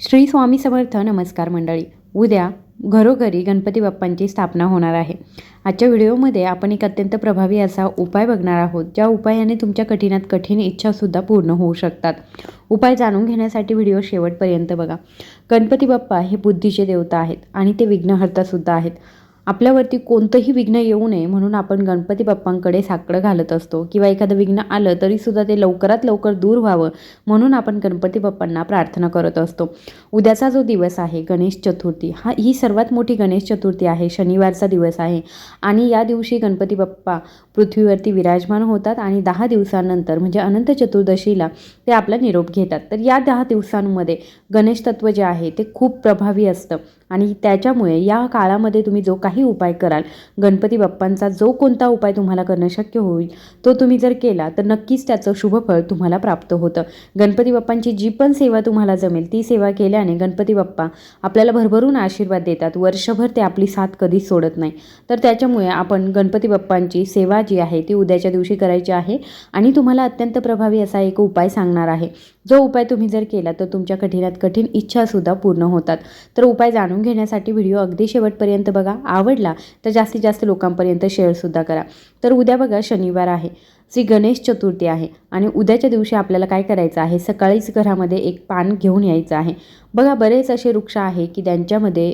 श्री स्वामी समर्थ नमस्कार मंडळी. उद्या घरोघरी गणपती बाप्पांची स्थापना होणार आहे. आजच्या व्हिडिओमध्ये आपण एक अत्यंत प्रभावी असा उपाय बघणार आहोत ज्या उपायाने तुमच्या कठीणात कठीण इच्छासुद्धा पूर्ण होऊ शकतात. उपाय जाणून घेण्यासाठी व्हिडिओ शेवटपर्यंत बघा. गणपती बाप्पा हे बुद्धीचे देवता आहेत आणि ते विघ्नहर्तासुद्धा आहेत. आपल्यावरती कोणतंही विघ्न येऊ नये म्हणून आपण गणपती बाप्पांकडे साकडं घालत असतो किंवा एखादं विघ्न आलं तरीसुद्धा ते लवकरात लवकर दूर व्हावं म्हणून आपण गणपती बाप्पांना प्रार्थना करत असतो. उद्याचा जो दिवस आहे गणेश चतुर्थी हा ही सर्वात मोठी गणेश चतुर्थी आहे शनिवारचा दिवस आहे. आणि या दिवशी गणपती बाप्पा पृथ्वीवरती विराजमान होतात आणि दहा दिवसानंतर म्हणजे अनंत चतुर्दशीला ते आपला निरोप घेतात. तर या दहा दिवसांमध्ये गणेश तत्व जे आहे ते खूप प्रभावी असतं. आणि त्याच्यामुळे या काळामध्ये तुम्ही जो काही उपाय कराल गणपती बाप्पांचा जो कोणता उपाय तुम्हाला करणं शक्य होईल तो तुम्ही जर केला तर नक्कीच त्याचं शुभफळ तुम्हाला प्राप्त होतं. गणपती बाप्पांची जी पण सेवा तुम्हाला जमेल ती सेवा केल्याने गणपती बाप्पा आपल्याला भरभरून आशीर्वाद देतात. वर्षभर ते आपली साथ कधीच सोडत नाही. तर त्याच्यामुळे आपण गणपती बाप्पांची सेवा जी आहे ती उद्याच्या दिवशी करायची आहे आणि तुम्हाला अत्यंत प्रभावी असा एक उपाय सांगणार आहे. जो उपाय तुम्ही जर केला तर तुमच्या कठीणात कठीण इच्छासुद्धा पूर्ण होतात. तर उपाय जाणून घेण्यासाठी व्हिडिओ अगदी शेवटपर्यंत बघा. आवडला तर जास्तीत जास्त लोकांपर्यंत शेअरसुद्धा करा. तर उद्या बघा शनिवार आहे. श्री गणेश चतुर्थी आहे. आणि उद्याच्या दिवशी आपल्याला काय करायचं आहे? सकाळीच घरामध्ये एक पान घेऊन यायचं आहे. बघा बरेच असे वृक्ष आहे की त्यांच्यामध्ये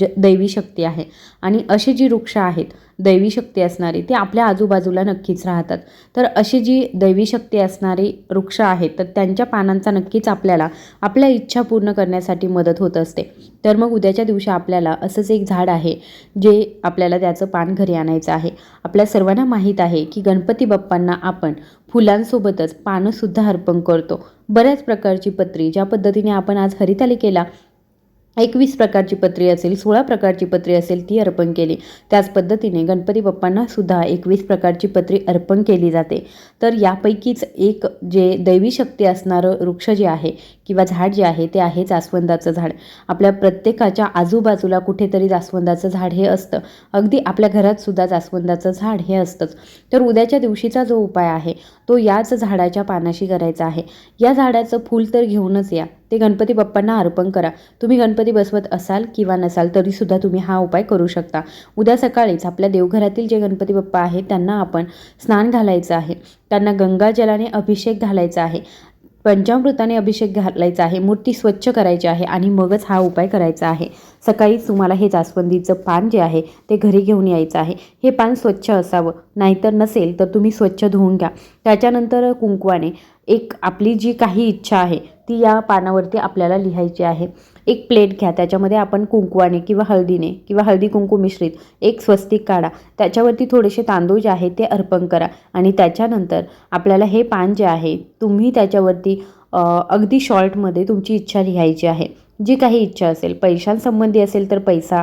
ज दैवी शक्ती आहे. आणि अशी जी वृक्ष आहेत दैवी शक्ती असणारी ते आपल्या आजूबाजूला नक्कीच राहतात. तर अशी जी दैवी शक्ती असणारी वृक्ष आहेत तर त्यांच्या पानांचा नक्कीच आपल्याला आपल्या इच्छा पूर्ण करण्यासाठी मदत होत असते. तर मग उद्याच्या दिवशी आपल्याला असंच एक झाड आहे जे आपल्याला त्याचं पान घरी आणायचं आहे. आपल्या सर्वांना माहीत आहे की गणपती बाप्पांना आपण फुलांसोबतच पानंसुद्धा अर्पण करतो. बऱ्याच प्रकारची पत्री ज्या पद्धतीने आपण आज हरितालिकेला एकवीस प्रकारची पत्री असेल सोळा प्रकारची पत्री असेल ती अर्पण केली. त्याच पद्धतीने गणपती बाप्पांना सुद्धा एकवीस प्रकारची पत्री अर्पण केली जाते. तर यापैकीच एक जे दैवी शक्ती असणारं वृक्ष जे आहे किंवा झाड जे आहे ते आहे जास्वंदाचं झाड. आपल्या प्रत्येकाच्या आजूबाजूला कुठेतरी जास्वंदाचं झाड हे असतं. अगदी आपल्या घरात सुद्धा जास्वंदाचं झाड हे असतंच. तर उद्याच्या दिवशीचा जो उपाय आहे तो याच झाडाच्या पानाशी करायचा आहे. या झाडाचं फूल तर घेऊनच या. ते गणपती बाप्पांना अर्पण करा. तुम्ही गणपती बसवत असाल किंवा नसाल तरीसुद्धा तुम्ही हा उपाय करू शकता. उद्या सकाळीच आपल्या देवघरातील जे गणपती बाप्पा आहेत त्यांना आपण स्नान घालायचं आहे. त्यांना गंगाजलाने अभिषेक घालायचा आहे. पंचामृताने अभिषेक घालायचा आहे मूर्ती स्वच्छ करायची आहे आणि मगच हा उपाय करायचा आहे. सकाळीच तुम्हाला हे जास्वंदीचं पान जे आहे ते घरी घेऊन यायचं आहे. हे पान स्वच्छ असावं नाहीतर नसेल तर तुम्ही स्वच्छ धुवून घ्या. त्याच्यानंतर कुंकवाने एक आपली जी काही इच्छा आहे ती या पानावरती आपल्याला लिहायची आहे. एक प्लेट घ्या त्याच्यामध्ये आपण कुंकवाने किंवा हळदीने किंवा हळदी कुंकू मिश्रित एक स्वस्तिक काढा. त्याच्यावरती थोडेसे तांदूळ जे आहे ते अर्पण करा आणि त्याच्यानंतर आपल्याला हे पान जे आहे तुम्ही त्याच्यावरती अगदी शॉर्टमध्ये तुमची इच्छा लिहायची आहे. जी काही इच्छा असेल पैशांसंबंधी असेल तर पैसा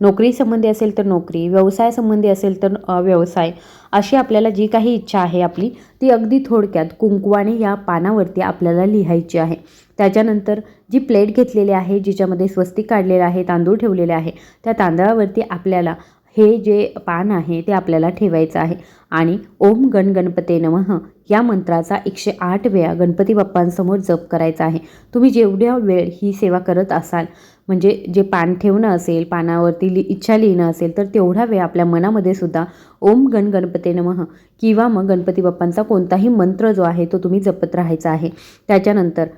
नोकरीसंबंधी असेल तर नोकरी व्यवसायासंबंधी असेल तर व्यवसाय अशी आपल्याला जी काही इच्छा आहे आपली ती अगदी थोडक्यात कुंकवाने या पानावरती आपल्याला लिहायची आहे. त्याच्यानंतर जी प्लेट घेतलेली आहे जिच्यामध्ये स्वस्तिक काढलेलं आहे तांदूळ ठेवलेले आहे त्या तांदळावरती आपल्याला हे जे पान आहे ते आपल्याला ठेवायचं आहे. आणि ओम गण गणपते नमः या मंत्राचा एकशे आठ वेळा गणपती बाप्पांसमोर जप करायचा आहे. तुम्ही जेवढ्या वेळ ही सेवा करत असाल म्हणजे जे पान ठेवणं असेल पानावरती लि इच्छा लिहिणं असेल तर तेवढा वेळ आपल्या मनामध्ये सुद्धा ओम गण गणपते नमः किंवा मग गणपती बाप्पांचा कोणताही मंत्र जो आहे तो तुम्ही जपत राहायचा आहे. त्याच्यानंतर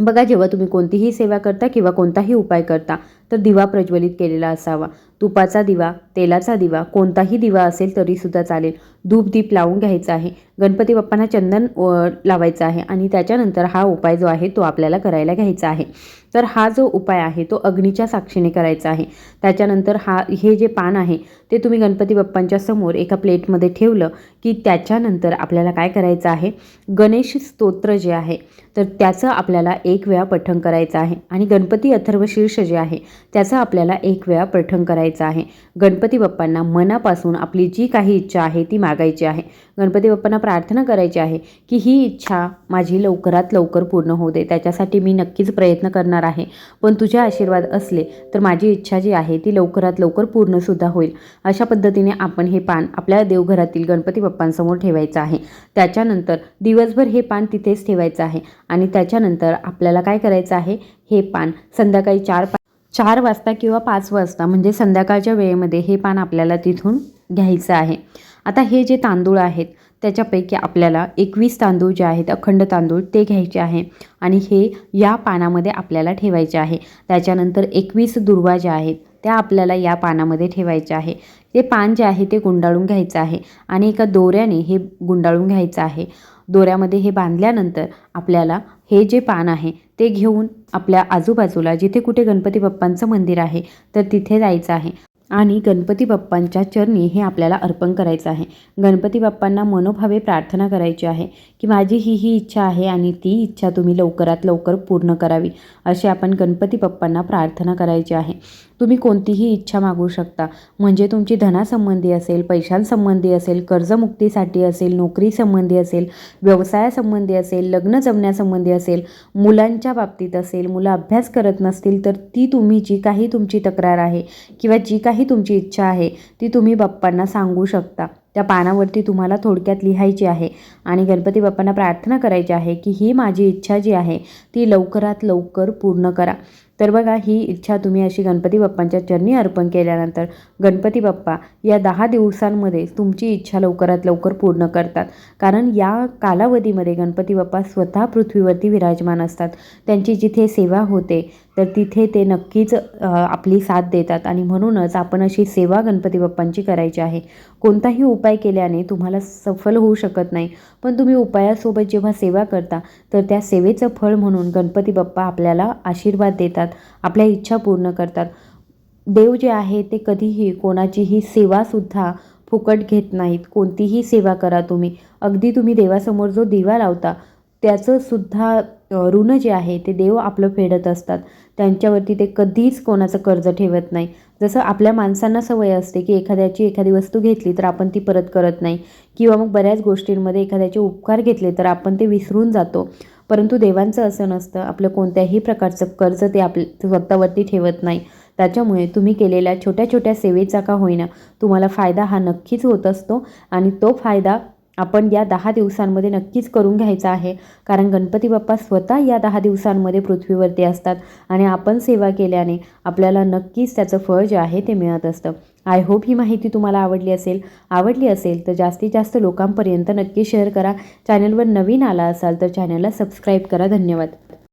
बघा जेव्हा तुम्ही कोणतीही सेवा करता किंवा कोणताही उपाय करता तर दिवा प्रज्वलित केलेला असावा. तुपाचा दिवा तेलाचा दिवा कोणताही दिवा असेल तरीसुद्धा चालेल. धूप दीप लावून घ्यायचा आहे. गणपती बाप्पांना चंदन लावायचं आहे आणि त्याच्यानंतर हा उपाय जो आहे तो आपल्याला करायला घ्यायचा आहे. तर हा जो उपाय आहे तो अग्नीच्या साक्षीने करायचा आहे. त्याच्यानंतर हा हे जे पान आहे ते तुम्ही गणपती बाप्पांच्या समोर एका प्लेटमध्ये ठेवलं की त्याच्यानंतर आपल्याला काय करायचं आहे? गणेश स्तोत्र जे आहे तर त्याचं आपल्याला एक वेळा पठण करायचं आहे. आणि गणपती अथर्वशीर्ष जे आहे त्याचं आपल्याला एक वेळा पठण करायचं करायचं आहे. गणपती बाप्पांना मनापासून आपली जी काही इच्छा आहे ती मागायची आहे. गणपती बाप्पांना प्रार्थना करायची आहे की ही इच्छा माझी लवकरात लवकर पूर्ण होऊ दे. त्याच्यासाठी मी नक्कीच प्रयत्न करणार आहे. पण तुझे आशीर्वाद असले तर माझी इच्छा जी आहे ती लवकरात लवकर पूर्णसुद्धा होईल. अशा पद्धतीने आपण हे पान आपल्या देवघरातील गणपती बाप्पांसमोर ठेवायचं आहे. त्याच्यानंतर दिवसभर हे पान तिथेच ठेवायचं आहे. आणि त्याच्यानंतर आपल्याला काय करायचं आहे? हे पान संध्याकाळी चार चार वाजता किंवा पाच वाजता म्हणजे संध्याकाळच्या वेळेमध्ये हे पान आपल्याला तिथून घ्यायचं आहे. आता हे जे तांदूळ आहेत त्याच्यापैकी आपल्याला एकवीस तांदूळ जे आहेत अखंड तांदूळ ते घ्यायचे आहे आणि हे या पानामध्ये आपल्याला ठेवायचे आहे. त्याच्यानंतर एकवीस दुर्वा ज्या आहेत त्या आपल्याला या पानामध्ये ठेवायचे आहे. ते पान जे आहे ते गुंडाळून घ्यायचं आहे आणि एका दोऱ्याने हे गुंडाळून घ्यायचं आहे. दोऱ्यामध्ये हे बांधल्यानंतर आपल्याला हे जे पान आहे ते घेऊन आपल्या आजूबाजूला जिथे कुठे गणपती बाप्पांचं मंदिर आहे तर तिथे जायचं आहे. आणि गणपती बाप्पांच्या चरणी हे आपल्याला अर्पण करायचं आहे. गणपती बाप्पांना मनोभावे प्रार्थना करायची आहे की माझी ही ही इच्छा आहे आणि ती इच्छा तुम्ही लवकरात लवकर पूर्ण करावी अशी आपण गणपती बाप्पांना प्रार्थना करायची आहे. तुम्ही कोणतीही इच्छा मागू शकता. म्हणजे तुमची धनासंबंधी असेल पैशांसंबंधी असेल कर्जमुक्तीसाठी असेल नोकरीसंबंधी असेल व्यवसायासंबंधी असेल लग्न जमण्यासंबंधी असेल मुलांच्या बाबतीत असेल मुलं अभ्यास करत नसतील तर ती तुम्ही जी काही तुमची तक्रार आहे किंवा जी काही तुमची इच्छा आहे ती तुम्ही बाप्पांना सांगू शकता. त्या पानावरती तुम्हाला थोडक्यात लिहायची आहे आणि गणपती बाप्पांना प्रार्थना करायची आहे की ही माझी इच्छा जी आहे ती लवकरात लवकर पूर्ण करा. तर बघा ही इच्छा तुम्ही अशी गणपती बाप्पांच्या चरणी अर्पण केल्यानंतर गणपती बाप्पा या दहा दिवसांमध्ये तुमची इच्छा लवकरात लवकर पूर्ण करतात. कारण या कालावधीमध्ये गणपती बाप्पा स्वतः पृथ्वीवरती विराजमान असतात. त्यांची जिथे सेवा होते तर तिथे ते नक्कीच आपली साथ देतात. आणि म्हणूनच आपण अशी सेवा गणपती बाप्पांची करायची आहे. कोणताही उपाय केल्याने तुम्हाला सफल होऊ शकत नाही. पण तुम्ही उपायासोबत जेव्हा सेवा करता तर त्या सेवेचं फळ म्हणून गणपती बाप्पा आपल्याला आशीर्वाद देतात आपल्या इच्छा पूर्ण करतात. देव जे आहे ते कधीही कोणाचीही सेवासुद्धा फुकट घेत नाहीत. कोणतीही सेवा करा तुम्ही. अगदी तुम्ही देवासमोर जो दिवा लावता त्याचंसुद्धा ऋण जे आहे ते देव आपलं फेडत असतात. त्यांच्यावरती ते कधीच कोणाचं कर्ज ठेवत नाही. जसं आपल्या माणसांना सवय असते की एखाद्याची एखादी वस्तू घेतली तर आपण ती परत करत नाही. किंवा मग बऱ्याच गोष्टींमध्ये एखाद्याचे उपकार घेतले तर आपण ते विसरून जातो. परंतु देवांचं असं नसतं. आपलं कोणत्याही प्रकारचं कर्ज ते आपले स्वतःवरती ठेवत नाही. त्याच्यामुळे तुम्ही केलेल्या छोट्या छोट्या सेवेचा का होईना तुम्हाला फायदा हा नक्कीच होत असतो. आणि तो फायदा आपण या दहा दिवसांमध्ये नक्कीच करून घ्यायचा आहे. कारण गणपती बाप्पा स्वतः या दहा दिवसांमध्ये पृथ्वीवरती असतात आणि आपण सेवा केल्याने आपल्याला नक्कीच त्याचं फळ जे आहे ते मिळत असतं. आय होप ही माहिती तुम्हाला आवडली असेल. आवडली असेल तर जास्तीत जास्त लोकांपर्यंत नक्की शेअर करा. चॅनलवर नवीन आला असाल तर चॅनलला सबस्क्राईब करा. धन्यवाद.